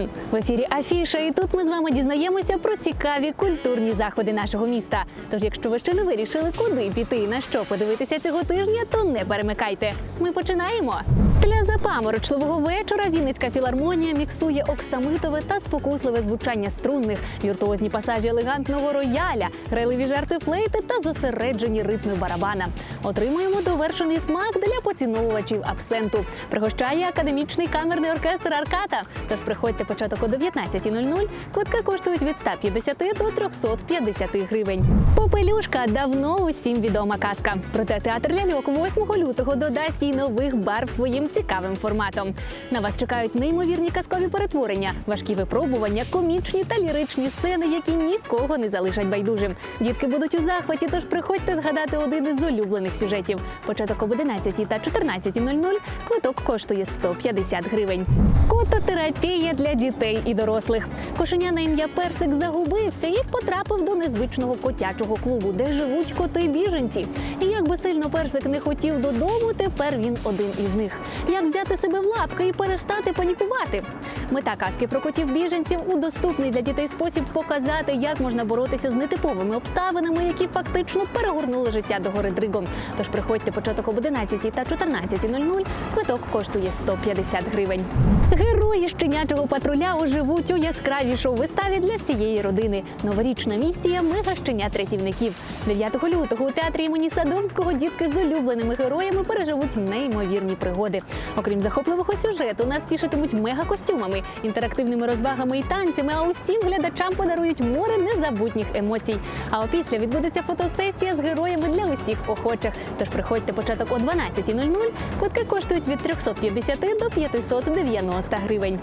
Ван! В ефірі Афіша, і тут ми з вами дізнаємося про цікаві культурні заходи нашого міста. Тож, якщо ви ще не вирішили, куди піти і на що подивитися цього тижня, то не перемикайте. Ми починаємо. Для запаморочливого вечора Вінницька філармонія міксує оксамитове та спокусливе звучання струнних, віртуозні пасажі елегантного рояля, грайливі жарти флейти та зосереджені ритми барабана. Отримуємо довершений смак для поціновувачів абсенту. Пригощає академічний камерний оркестр Арката. Тож приходьте початок о 19.00. Квитки коштують від 150 до 350 гривень. Попелюшка давно усім відома казка. Проте театр ляльок 8 лютого додасть їй нових барв своїм цікавим форматом. На вас чекають неймовірні казкові перетворення, важкі випробування, комічні та ліричні сцени, які нікого не залишать байдужим. Дітки будуть у захваті, тож приходьте згадати один із улюблених сюжетів. Початок об 11 та 14.00 квиток коштує 150 гривень. Кототерапія для дітей і дорослих. Кошеня на ім'я Персик загубився і потрапив до незвичного котячого клубу, де живуть коти-біженці. І як би сильно персик не хотів додому, тепер він один із них. Як взяти себе в лапки і перестати панікувати? Мета казки про котів-біженців у доступний для дітей спосіб показати, як можна боротися з нетиповими обставинами, які фактично перегорнули життя до гори Дригом. Тож приходьте початок об 11 та 14.00. Квиток коштує 150 гривень. Герої щенячого патруля оживуть у яскравій шоу-виставі для всієї родини. Новорічна місія мега щенят рятівників. 9 лютого у театрі імені Садовського дітки з улюбленими героями переживуть неймовірні пригоди. Окрім захопливого сюжету, нас тішитимуть мега-костюмами, інтерактивними розвагами і танцями. А усім глядачам подарують море незабутніх емоцій. А опісля відбудеться фотосесія з героями для усіх охочих. Тож приходьте початок о 12.00. Квитки коштують від 350 до 590 гривень.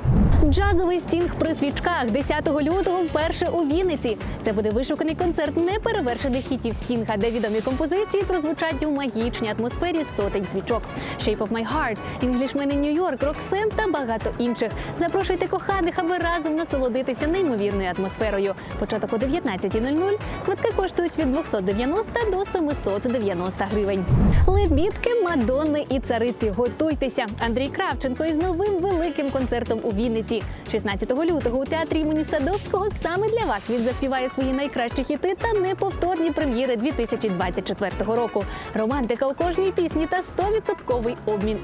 Джазовий стінг при свічках 10 лютого вперше у Вінниці. Це буде вишуканий концерт неперевершених хітів стінга, де відомі композиції прозвучать у магічній атмосфері сотень свічок. Shape of My Heart, New York, Roxanne та багато інших. Запрошуйте коханих, аби разом насолодитися неймовірною атмосферою. Початок о 19.00. Квитки коштують від 290 до 790 гривень. Лебідки, Мадонни і цариці. Готуйтеся. Андрій Кравченко із новим великим концертом у Вінниці. 16 лютого у театрі імені Садовського саме для вас він заспіває свої найкращі хіти та неповторні прем'єри 2024 року. Романтика у кожній пісні та 100% обмін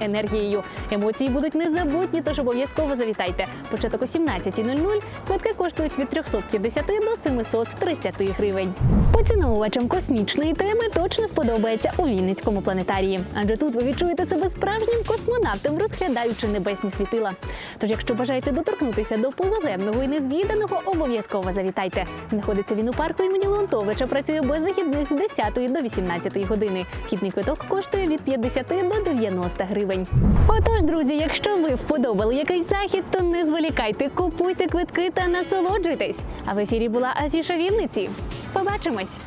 енергією. Емоції будуть незабутні, тож обов'язково завітайте. Початок о 17.00. Квитки коштують від 350 до 730 гривень. Поціновувачам космічної теми точно сподобається у Вінницькому планетарії, адже тут ви відчуєте себе справжнім космонавтом, розглядаючи небесні світила. Тож, якщо бажаєте доторкнутися до позаземного і незвіданого, обов'язково завітайте. Знаходиться він у парку імені Леонтовича. Працює без вихідних з 10 до 18 години. Вхідний квиток коштує від 50 до 90 гривень. Отож, друзі, якщо ви вподобали якийсь захід, то не зволікайте, купуйте квитки та насолоджуйтесь. А в ефірі була Афіша Вінниці. Побачимось!